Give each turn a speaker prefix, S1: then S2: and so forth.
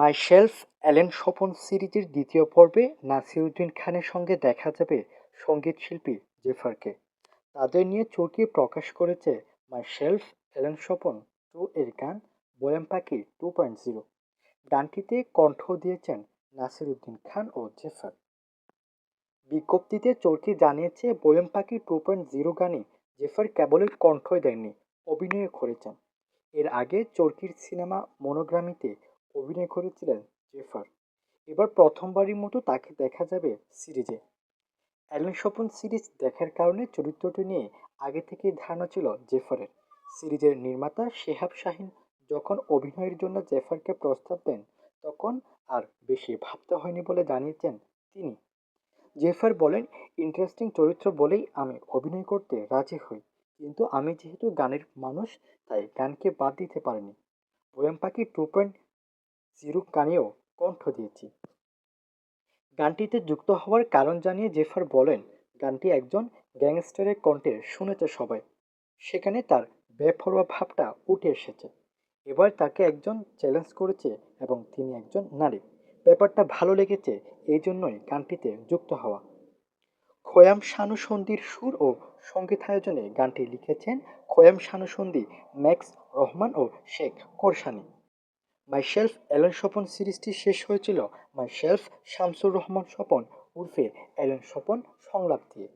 S1: মাই shelf Allen Swapan সিরিজের দ্বিতীয় পর্বে নাসিরুদ্দিন খানের সঙ্গে দেখা যাবে সংগীত শিল্পী জেফারকে। তাদের নিয়ে চরকি প্রকাশ করেছে myself Allen Swapan two এর গান বয়াম পাখি টু পয়েন্ট জিরো। গানটিতে কণ্ঠ দিয়েছেন নাসিরুদ্দিন খান ও জেফার। বিজ্ঞপ্তিতে চরকি জানিয়েছে বয়াম পাখি টু পয়েন্ট জিরো গানে জেফার কেবলই কণ্ঠই দেননি অভিনয় করেছেন। এর আগে চরকির সিনেমা মনোগ্রামিতে অভিনয় করেছিলেন জেফার। এবার প্রথমবারই মতো তাকে দেখা যাবে সিরিজে। অ্যালেন স্বপন সিরিজ দেখার কারণে চরিত্রটি নিয়ে আগে থেকেই ধারণা ছিল জেফারের। সিরিজের নির্মাতা শেহাব শাহিন যখন অভিনয়ের জন্য জেফারকে প্রস্তাব দেন, তখন আর বেশি ভাবতে হয়নি বলে জানিয়েছেন তিনি। জেফার বলেন, ইন্টারেস্টিং চরিত্র বলেই আমি অভিনয় করতে রাজি হই। কিন্তু আমি যেহেতু গানের মানুষ, তাই গানকে বাদ দিতে পারিনি। বয়াম পাখি টু পয়েন্ট জিরো গানেও কণ্ঠ দিয়েছি। গানটিতে যুক্ত হওয়ার কারণ জানিয়ে জেফার বলেন, গানটি একজন গ্যাংস্টারের কণ্ঠে শুনেছে সবাই। সেখানে তার বেফরোয়া ভাবটা উঠে এসেছে। এবার তাকে একজন চ্যালেঞ্জ করেছে এবং তিনি একজন নারী। ব্যাপারটা ভালো লেগেছে এই জন্যই গানটিতে যুক্ত হওয়া। খোয়াম শানু সন্ধির সুর ও সঙ্গীতায়োজনে গানটি লিখেছেন খোয়াম শানু সন্ধি, ম্যাক্স রহমান ও শেখ কোরসানি মাই শেলফ অ্যালেন স্বপন সিরিজটি শেষ হয়েছিল। মাই শেলফ শামসুর রহমান স্বপন, উর্ফে অ্যালেন স্বপন সংলাপ দিয়ে।